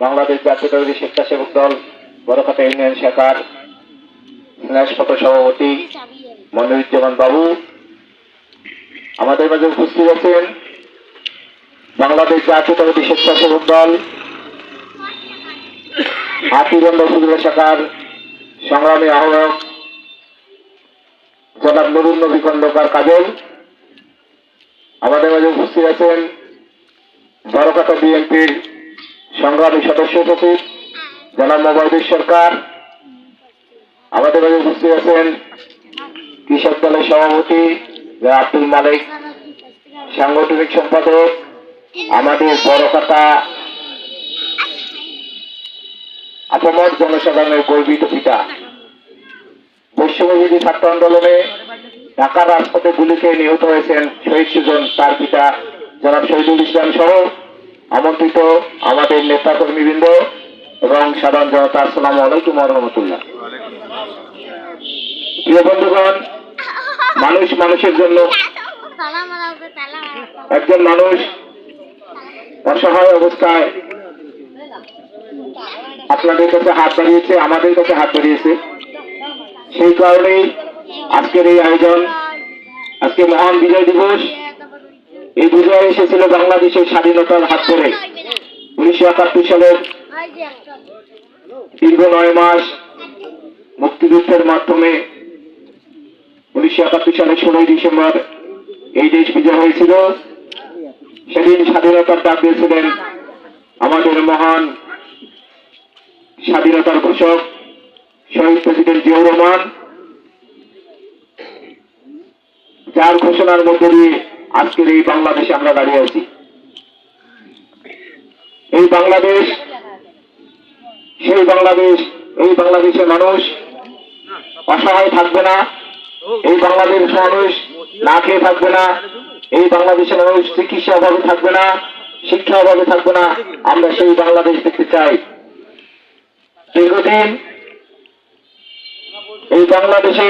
বাংলাদেশ জাতীয়তাবাদী স্বেচ্ছাসেবক দল, বড়খাতা ইউনিয়ন শাখার স্নেহশত সভাপতি মনিরুজ্জামান বাবু। আমাদের মাঝে উপস্থিত আছেন বাংলাদেশ জাতীয়তাবাদী স্বেচ্ছাসেবক দল হাতিবন্ধ উপজেলা শাখার সংগ্রামী আহ্বায়ক জনাব নুরুল নবী খন্দকার কাজল। আমাদের মাঝে উপস্থিত আছেন বড়কাটা বিএনপির সংগ্রামী সদস্য সচিব, জনাব মোবাইদুর সরকার, আমাদের মাঝে উপস্থিত আছেন কৃষক দলের সভাপতি আব্দুল মালিক, সাংগঠনিক সম্পাদক আমাদের বড়কাটা আপামর জনসাধারণের গর্বিত পিতা। বৈষম্যবিধি ছাত্র আন্দোলনে ঢাকার রাজপথে গুলিতে নিহত হয়েছেন শহীদ সুজন, তার পিতা জনাব শহীদুল ইসলাম সহ আমন্ত্রিত আমাদের নেতা কর্মীবৃন্দ এবং সাধারণ জনতা, আসসালামু আলাইকুম রহমতুল্লাহ। প্রিয় বন্ধুগণ, মানুষ মানুষের জন্য একজন মানুষ অসহায় অবস্থায় আপনাদের কাছে হাত বাড়িয়েছে, আমাদের কাছে হাত বাড়িয়েছে। সেই কারণেই আজকের এই আয়োজন, আজকে মহান বিজয় দিবস এই বিজয় এসেছিল বাংলাদেশের স্বাধীনতার হাত ধরে। উনিশশো একাত্তর সালের দীর্ঘ নয় মাস মুক্তিযুদ্ধের মাধ্যমে উনিশশো একাত্তর সালের ষোলোই ডিসেম্বর এই দেশ বিজয় হয়েছিল। সেদিন স্বাধীনতার ডাক দিয়েছিলেন আমাদের মহান স্বাধীনতার ঘোষক, শহীদ প্রেসিডেন্ট জিয়াউর রহমান। যার ঘোষণার মধ্যে দিয়ে আজকের এই বাংলাদেশে আমরা দাঁড়িয়ে আছি। এই বাংলাদেশ, সেই বাংলাদেশ, এই বাংলাদেশের মানুষ অসহায় থাকবে না, এই বাংলাদেশ মানুষ না খেয়ে থাকবে না, এই বাংলাদেশের মানুষ চিকিৎসা অভাবে থাকবে না, শিক্ষা অভাবে থাকবে না, আমরা সেই বাংলাদেশ দেখতে চাই। দীর্ঘদিন এই বাংলাদেশে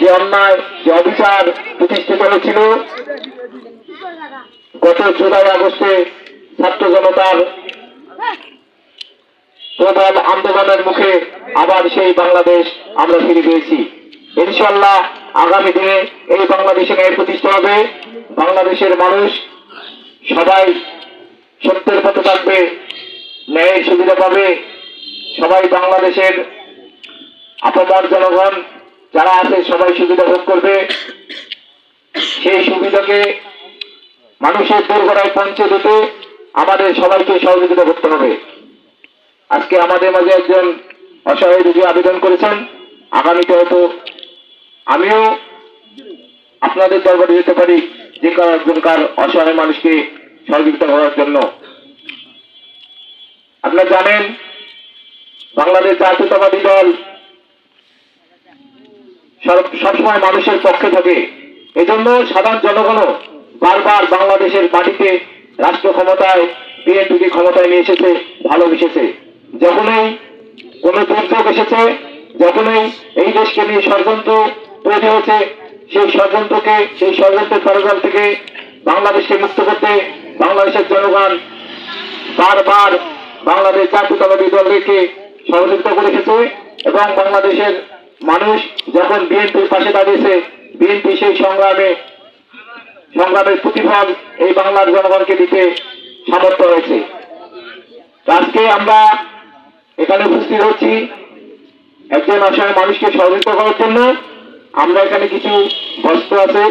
যে অন্যায়, যে অবিচার প্রতিষ্ঠিত হয়েছিল গত জুলাই আগস্টে ছাত্র জনতার প্রবল আন্দোলনের মুখে আবার সেই বাংলাদেশ আমরা ফিরে পেয়েছি। ইনশাল্লাহ আগামী দিনে এই বাংলাদেশে ন্যায় প্রতিষ্ঠা হবে। বাংলাদেশের মানুষ সবাই সত্যের পথে থাকবে, ন্যায়ের সুবিধা পাবে। সবাই বাংলাদেশের আপামর জনগণ যারা আছে সবাই সুবিধা ভোগ করবে। সেই সুবিধাকে মানুষের দুর্ঘটায় পৌঁছে দিতে আমাদের সবাইকে সহযোগিতা করতে হবে। আজকে আমাদের মাঝে একজন অসহায় রোগী আবেদন করেছেন। আগামীতে হয়তো আমিও আপনাদের দরবারে যেতে পারি, যে কারও একজনকার অসহায় মানুষকে সহযোগিতা করার জন্য। আপনারা জানেন, বাংলাদেশ জাতীয়তাবাদী দল সব- সবসময় মানুষের পক্ষে থাকে। এজন্য সাধারণ জনগণও বারবার বাংলাদেশের মাটিতে রাষ্ট্র ক্ষমতায় বিএনপিকে ক্ষমতায় নিয়ে এসেছে, ভালোবেসেছে। যখনই কোনো দুর্যোগ এসেছে, যখনই এই দেশকে নিয়ে ষড়যন্ত্র তৈরি হয়েছে, সেই ষড়যন্ত্রকে, সেই ষড়যন্ত্রের পরজাল থেকে বাংলাদেশকে মুক্ত করতে বাংলাদেশের জনগণ বারবার বাংলাদেশ জাতীয়তাবাদী দলকে সহযোগিতা করে এসেছে এবং বাংলাদেশের মানুষ যখন বিএনপির পাশে দাঁড়িয়েছে, বিএনপি সেই সংগ্রামে সংগ্রামের প্রতিফল এই বাংলার জনগণকে দিতে সামর্থ্য হয়েছে আজকে আমরা এখানে উপস্থিত হচ্ছি একজন অসহায় মানুষকে সহযোগিতা করার জন্য। আমরা এখানে কিছু বস্ত্র আছে।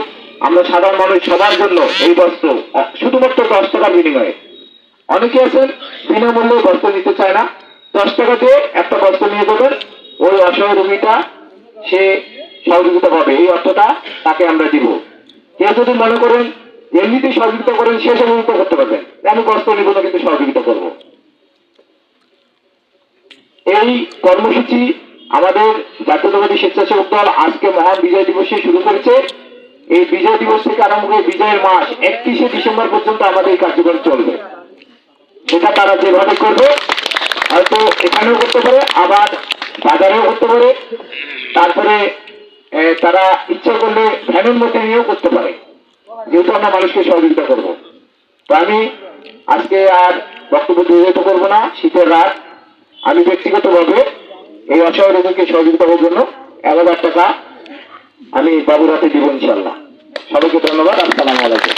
আমরা সাধারণ মানুষ সবার জন্য এই বস্ত্র, শুধুমাত্র দশ টাকার বিনিময়ে। অনেকে আছেন, বিনামূল্যে বস্ত্র নিতে চায় না। দশ টাকা দিয়ে একটা বস্ত্র নিয়ে দেবেন ওই অসহায় রোগীটা সে সহযোগিতা পাবে। এই অর্থটা তাকে আমরা দিব। কেউ যদি মনে করেন, এমনিতেই সহযোগিতা করেন, সে সহযোগিতা করতে পারবেন। আমি বস্ত্র নিব না কিন্তু সহযোগিতা করব। এই কর্মসূচি আমাদের জাতীয়তাবাদী স্বেচ্ছাসেবক দল আজকে মহান বিজয় দিবসে শুরু করেছে। এই বিজয় দিবস থেকে আরম্ভ করে বিজয়ের মাস একত্রিশে ডিসেম্বর পর্যন্ত আমাদের এই কার্যক্রম চলবে। সেটা তারা যেভাবে করবে, হয়তো এখানেও করতে পারে, আবার বাজারেও করতে পারে। তারপরে তারা ইচ্ছা করলে ভ্যানের মধ্যে নিয়েও করতে পারে। যেহেতু আমরা মানুষকে সহযোগিতা করব। তো আমি আজকে আর বক্তব্য দীর্ঘায়িত করব না, শীতের রাত। আমি ব্যক্তিগতভাবে এই অসহায় রোগীকে সহযোগিতা করার জন্য এক হাজার টাকা আমি বাবুর হাতে দিব ইনশাল্লাহ সবাইকে ধন্যবাদ, আসসালামু আলাইকুম।